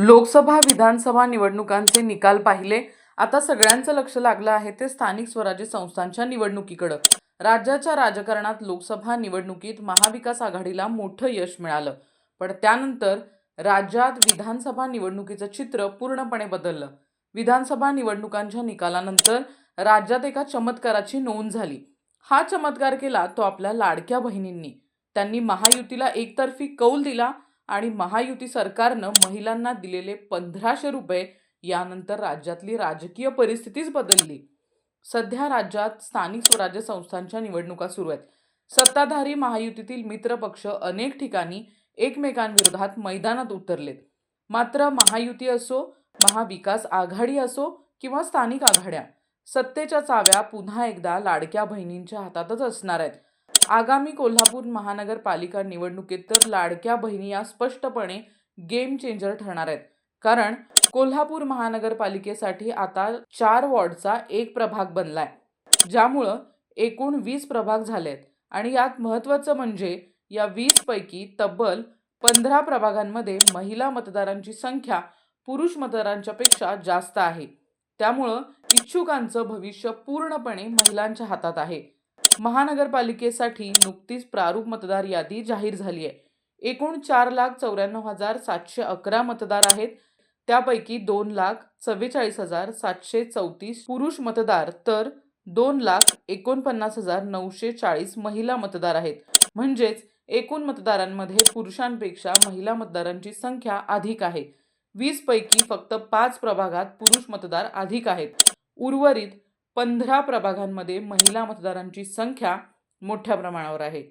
लोकसभा विधानसभा निवडणुकांचे निकाल पाहिले. आता सगळ्यांचं लक्ष लागलं आहे ते स्थानिक स्वराज्य संस्थांच्या निवडणुकीकडं. राज्याच्या राजकारणात लोकसभा निवडणुकीत महाविकास आघाडीला मोठं यश मिळालं. पण त्यानंतर राज्यात विधानसभा निवडणुकीचं चित्र पूर्णपणे बदललं. विधानसभा निवडणुकांच्या निकालानंतर राज्यात एका चमत्काराची नोंद झाली. हा चमत्कार केला तो आपल्या लाडक्या बहिणींनी. त्यांनी महायुतीला एकतर्फी कौल दिला आणि महायुती सरकारनं महिलांना दिलेले पंधराशे रुपये यानंतर राज्यातली राजकीय परिस्थितीच बदलली. सध्या राज्यात स्थानिक स्वराज्य संस्थांच्या निवडणुका सुरू आहेत. सत्ताधारी महायुतीतील मित्रपक्ष अनेक ठिकाणी एकमेकांविरोधात मैदानात उतरलेत. मात्र महायुती असो महाविकास आघाडी असो किंवा स्थानिक आघाड्या सत्तेच्या चाव्या पुन्हा एकदा लाडक्या बहिणींच्या हातातच असणार आहेत. आगामी कोल्हापूर महानगरपालिका निवडणुकीत तर लाडक्या बहिणी या स्पष्टपणे गेम चेंजर ठरणार आहेत. कारण कोल्हापूर महानगरपालिकेसाठी आता चार वॉर्डचा एक प्रभाग बनलाय. ज्यामुळं एकूण वीस प्रभाग झालेत. आणि यात महत्त्वाचं म्हणजे या वीसपैकी तब्बल पंधरा प्रभागांमध्ये महिला मतदारांची संख्या पुरुष मतदारांच्या पेक्षा जास्त आहे. त्यामुळं इच्छुकांचं भविष्य पूर्णपणे महिलांच्या हातात आहे. महानगरपालिकेसाठी नुकतीच प्रारूप मतदार यादी जाहीर झाली आहे. एकूण चार लाख चौऱ्याण्णव हजार सातशे अकरा मतदार आहेत. त्यापैकी दोन लाख चव्वेचाळीस हजार सातशे चौतीस पुरुष मतदार तर दोन लाख एकोणपन्नास हजार नऊशे चाळीस महिला मतदार आहेत. म्हणजेच एकूण मतदारांमध्ये पुरुषांपेक्षा महिला मतदारांची संख्या अधिक आहे. वीस पैकी फक्त पाच प्रभागात पुरुष मतदार अधिक आहेत. उर्वरित पंधरा प्रभागांमध्ये महिला मतदारांची संख्या मोठ्या प्रमाणावर आहे.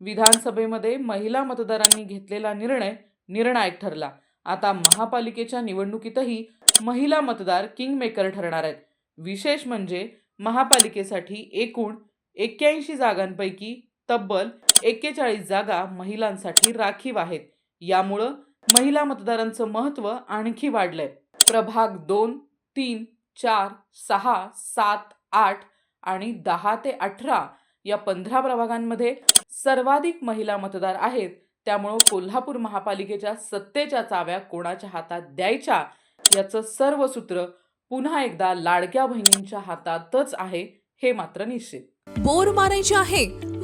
विधानसभेमध्ये महिला मतदारांनी घेतलेला निर्णय निर्णायक ठरला. आता महापालिकेच्या निवडणुकीतही महिला मतदार किंगमेकर ठरणार आहेत. विशेष म्हणजे महापालिकेसाठी एकूण एक्क्याऐंशी जागांपैकी तब्बल एक्केचाळीस जागा महिलांसाठी राखीव आहेत. यामुळं महिला मतदारांचं महत्त्व आणखी वाढलंय. प्रभाग दोन तीन चार सहा सात आठ आणि दहा ते अठरा या पंधरा प्रभागांमध्ये सर्वाधिक महिला मतदार आहेत. त्यामुळं कोल्हापूर महापालिकेच्या सत्तेच्या चाव्या कोणाच्या हातात द्यायच्या याचं सर्व सूत्र पुन्हा एकदा लाडक्या बहिणींच्या हातातच आहे हे मात्र निश्चित. बोर मारायचे आहे